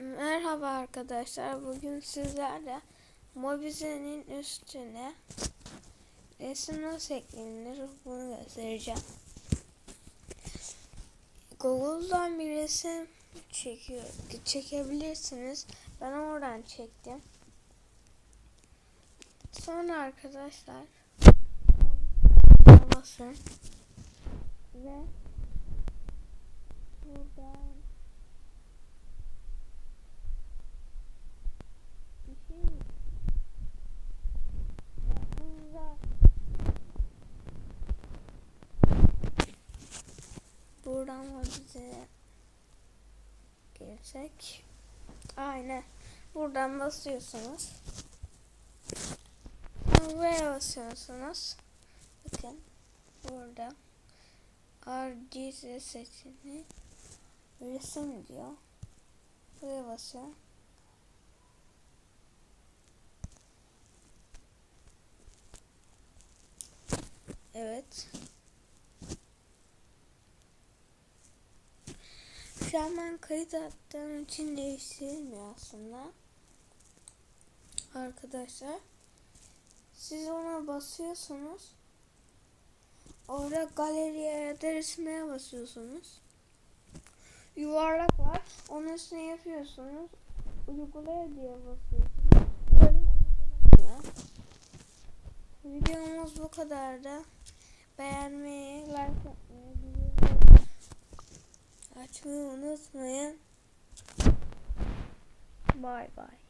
Merhaba arkadaşlar. Bugün sizlerle Mobize'nin üstüne resim nasıl eklenir bunu göstereceğim. Google'dan bir resim çekiyor, çekebilirsiniz. Ben oradan çektim. Sonra arkadaşlar basın ve buradan bir şey yapmanıza buradan bize gelsek aynen. Buradan basıyorsunuz. Buraya basıyorsunuz. Bakın burada RGS seçeneği resim diyor. Buraya basıyor Evet. Şu an ben kayıt attığım için değiştirilmiyor aslında. Arkadaşlar. Siz ona basıyorsunuz. Orada galeriye da resmeye basıyorsunuz. Yuvarlak var. Onun üstüne yapıyorsunuz. Uygulaya diye basıyorsunuz. Videomuz bu kadardı. Beğenmeyi, like atmayı, açmayı unutmayın. Bye bye.